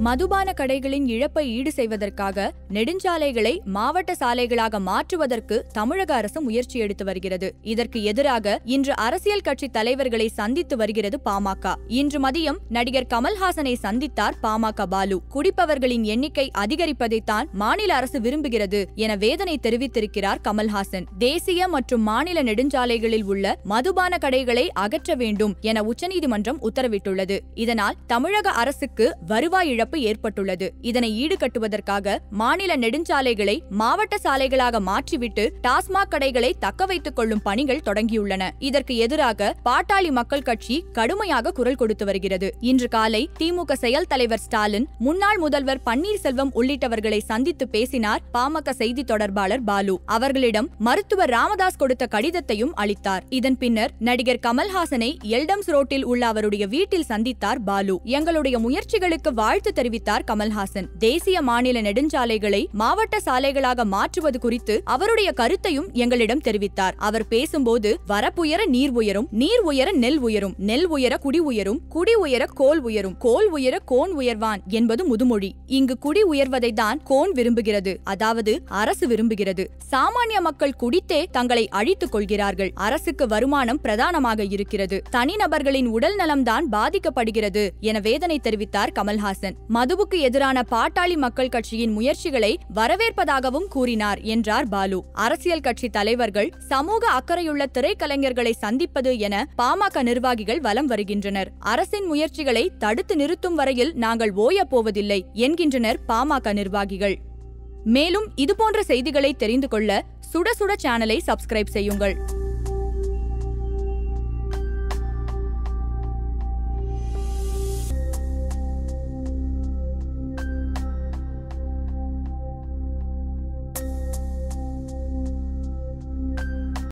மதுபான கடைகளின் இழப்பை ஈடு செய்வதற்காக நெடுஞ்சாலைகளை மாவட்ட சாலைகளாக மாற்றுவதற்கு தமிழக அரசு முயற்சி எடுத்து வருகிறது. இதற்கு எதிராக இன்று அரசியல் கட்சி தலைவர்களை சந்தித்து வருகிறது பாமக. இன்று மதியம் நடிகர் கமல்ஹாசனை சந்தித்தார் பாமக பாலு. குடிப்பவர்களின் எண்ணிக்கை அதிகரிப்பதைத்தான் மாநில அரசு விரும்புகிறது என வேதனை தெரிவித்திருக்கிறார் கமல்ஹாசன். தேசிய மற்றும் மாநில நெடுஞ்சாலைகளில் உள்ள மதுபான கடைகளை அகற்ற வேண்டும் என உச்சநீதிமன்றம் உத்தரவிட்டுள்ளது. இதனால் தமிழக அரசுக்கு வருவாய் இழப்பு ஏற்பட்டுள்ளது. இதனை ஈடுகட்டுவதற்காக மாநில நெடுஞ்சாலைகளை மாவட்ட சாலைகளாக மாற்றிவிட்டு டாஸ்மாக் கடைகளை தக்க வைத்துக் கொள்ளும் பணிகள் தொடங்கியுள்ளன. இதற்கு எதிராக பாட்டாளி மக்கள் கட்சி கடுமையாக குரல் கொடுத்து வருகிறது. இன்று காலை திமுக செயல் தலைவர் ஸ்டாலின் முன்னாள் முதல்வர் பன்னீர்செல்வம் உள்ளிட்டவர்களை சந்தித்து பேசினார் பாமக செய்தி தொடர்பாளர் பாலு. அவர்களிடம் மருத்துவர் ராமதாஸ் கொடுத்த கடிதத்தையும் அளித்தார். இதன் பின்னர் நடிகர் கமல்ஹாசனை எல்டம்ஸ் ரோட்டில் உள்ள அவருடைய வீட்டில் சந்தித்தார் பாலு. எங்களுடைய முயற்சிகளுக்கு வாழ்த்து தெரிவித்தார் கமல்ஹாசன். தேசிய மாநில நெடுஞ்சாலைகளை மாவட்ட சாலைகளாக மாற்றுவது குறித்து அவருடைய கருத்தையும் எங்களிடம் தெரிவித்தார். அவர் பேசும்போது வரப்புயர நீர் உயரும் நீர் உயர நெல் உயரும் நெல் உயர குடி உயரும் குடி உயர கோல் உயரும் கோல் உயர கோன் உயர்வான் என்பது முதுமொழி. இங்கு குடி உயர்வதை தான் கோன் விரும்புகிறது. அதாவது அரசு விரும்புகிறது. சாமானிய மக்கள் குடித்தே தங்களை அழித்துக் கொள்கிறார்கள். அரசுக்கு வருமானம் பிரதானமாக இருக்கிறது. தனிநபர்களின் உடல் நலம்தான் பாதிக்கப்படுகிறது என வேதனை தெரிவித்தார் கமல்ஹாசன். மதுவுக்கு எதிரான பாட்டாளி மக்கள் கட்சியின் முயற்சிகளை வரவேற்பதாகவும் கூறினார் என்றார் பாலு. அரசியல் கட்சி தலைவர்கள் சமூக அக்கறையுள்ள திரைக்கலைஞர்களை சந்திப்பது என பாமக நிர்வாகிகள் வலம் வருகின்றனர். அரசின் முயற்சிகளை தடுத்து நிறுத்தும் வரையில் நாங்கள் ஓயப் போவதில்லை என்கின்றனர் பாமக நிர்வாகிகள். மேலும் இதுபோன்ற செய்திகளை தெரிந்து கொள்ள சுட சுட சேனலை சப்ஸ்கிரைப் செய்யுங்கள்.